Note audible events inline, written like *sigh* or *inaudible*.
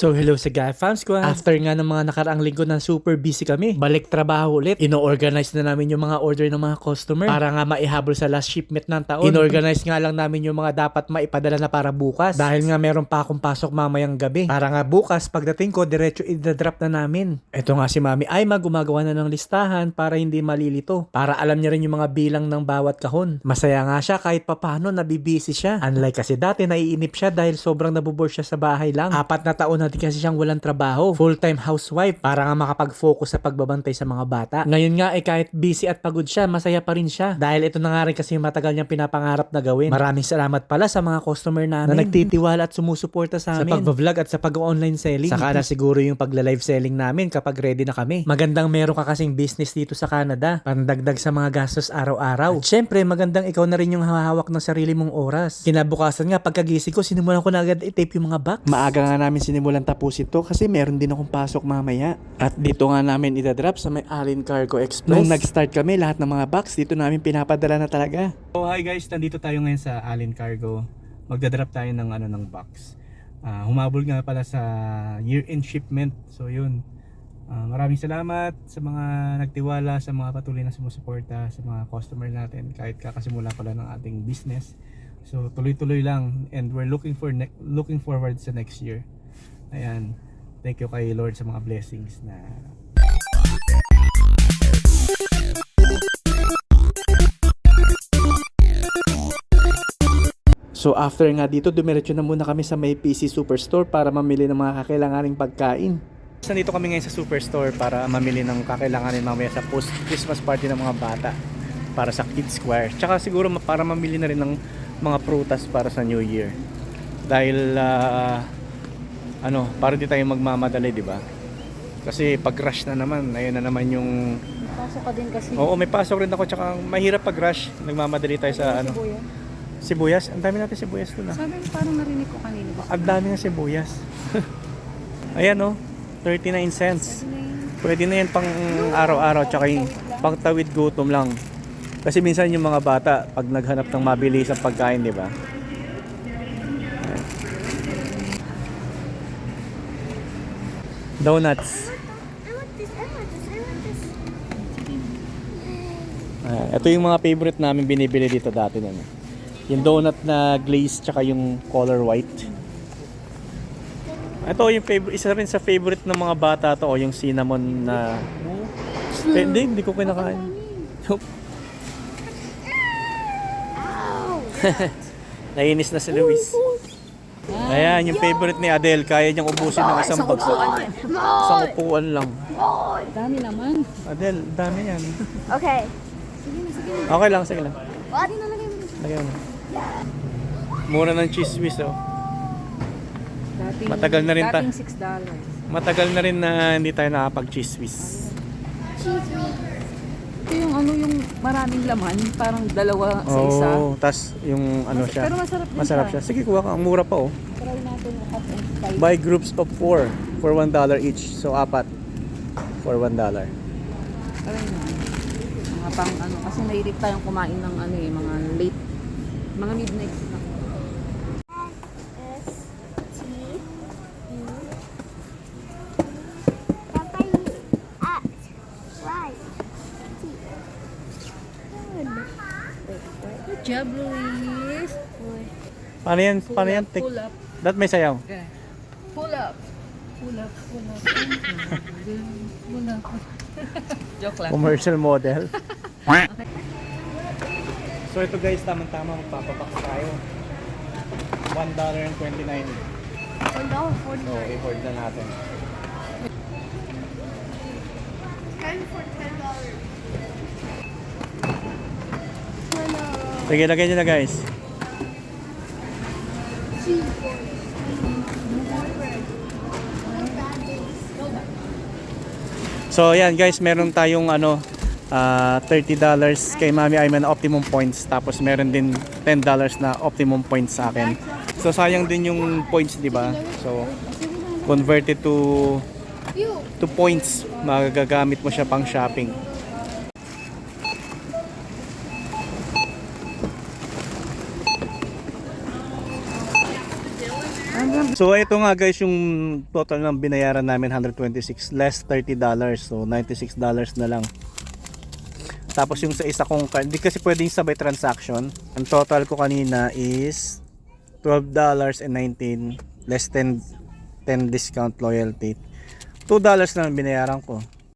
So hello sa Guy Fam Squad. After nga ng mga nakaraang linggo na super busy kami, balik trabaho ulit. Ino-organize na namin yung mga order ng mga customer para nga maihabol sa last shipment ng taon. Inorganize nga lang namin yung mga dapat maipadala na para bukas. Dahil nga meron pa akong pasok mamayang gabi. Para nga bukas, pagdating ko, diretso i-drop na namin. Ito nga si Mami Aima gumagawa na ng listahan para hindi malilito. Para alam niya rin yung mga bilang ng bawat kahon. Masaya nga siya kahit papano nabibisi siya. Unlike kasi dati naiinip siya dahil sobrang nabubor siya sa bahay lang. Apat na taon na din kasi siyang walang trabaho. Full-time housewife para nga makapag-focus sa pagbabantay sa mga bata. Ngayon nga eh kahit busy at pagod siya, masaya pa rin siya. Dahil ito na nga rin kasi yung matagal niyang pinapangarap na gawin. Maraming salamat pala sa mga customer namin na nagtitiwala at sumusuporta sa amin. Sa pag-vlog at sa pag-online selling. Saka na siguro yung pagla-live selling namin kapag ready na kami. Magandang meron ka kasing business dito sa Canada. Pandagdag sa mga gastos araw-araw. At syempre, magandang ikaw na rin yung hahawak ng sarili mong oras. Kinabukasan nga, pagkagising ko, sinimulan ko na agad i-tape yung mga box. Maaga nga namin sinimulan tapusin to kasi meron din akong pasok mamaya. At dito nga namin itadrop sa may Allen Cargo Express. Nung nag-start kami, lahat ng mga box dito namin pinapadala na talaga. So hi guys, nandito tayo ngayon sa Allen Cargo. Magdadrop tayo ng ano ng box. Ah, humabol nga pala sa year-end shipment. So yun. Ah, maraming salamat sa mga nagtiwala, sa mga patuloy na sumusuporta, sa mga customer natin kahit kakasimula pa lang ng ating business. So tuloy-tuloy lang and we're looking for looking forward sa next year. Ayan. Thank you kay Lord sa mga blessings na So after nga dito, dumiretso na muna kami sa may PC Superstore para mamili ng mga kakailanganing pagkain. Nandito kami ngayon sa Superstore para mamili ng kakailanganin mamaya sa post Christmas party ng mga bata para sa Kids Square. Tsaka siguro para mamili na rin ng mga prutas para sa New Year. Dahil ah, ano, para di tayo magmamadali, di ba? Kasi pag rush na naman, ayun na naman yung Pasok ka din kasi. Oo, may pasok rin ako tsaka mahirap pag rush. Nagmamadali tayo sa ano. Kuya. Sibuyas, ang dami natin sibuyas doon ah. Sabi mo parang narinig ko kanina ba? Ang dami ng sibuyas. *laughs* Ayan oh, 39 cents. Na. Pwede na yan pang araw-araw tsaka yung pang tawid gutom lang. Kasi minsan yung mga bata, pag naghanap ng mabilis ang pagkain, di ba? Donuts. I want this, I want this, I want this. Ayan. Ito yung mga favorite namin binibili dito dati na. Yung donut na glaze tsaka yung color white. Ito yung favorite, isa rin sa favorite ng mga bata to, o yung cinnamon na... Eh, hindi, hindi ko kinakain. Nope. *laughs* Nainis na si Luis. Ayan, yung favorite ni Adele, kaya niyang ubusin ng isang bag sa isang upuan lang. Dami naman. Adele, dami yan. Okay. Okay lang, sige lang. What? nalagay mo. Lagyan mo. Mura ng cheese whiz, oh. Dating, Matagal na rin ta- Dating $6. Matagal na rin na hindi tayo nakapag-cheese whiz. Cheese whiz. Ito yung ano yung maraming laman, parang dalawa sa isa. Oh, tas yung ano Mas- siya. Pero masarap din Masarap siya. Sige, kuha ka. Ang mura pa, oh. Try natin yung hot and spicy. Buy groups of four for $1 each. So, apat for $1. Try na. Mga pang ano, kasi mahilig tayong kumain ng ano eh, mga late, mga midnight snack. Good job, Luis. Paano yan? Pull Paano up, yan? Tik- Pull up. That may sayaw. Okay. Pull up. Pull up, pull up. Pull up. Joke lang. Commercial model. *laughs* so, ito guys, tamang-tama magpapabox tayo. $1.29. One dollar forty. So, i-hold na natin. Ten for ten dollars. Sige, lagay nyo na guys. So yan guys, meron tayong ano ah, $30 kay Mami Ayman na optimum points tapos meron din $10 na optimum points sa akin. So sayang din yung points, 'di ba? So converted to to points, magagamit mo siya pang shopping. *laughs* So ito nga guys yung total ng binayaran namin 126 less 30 dollars. So 96 dollars na lang. Tapos yung sa isa kong card, hindi kasi pwedeng sabay transaction. Ang total ko kanina is 12 dollars and 19 less than 10 discount loyalty. 2 dollars na lang binayaran ko.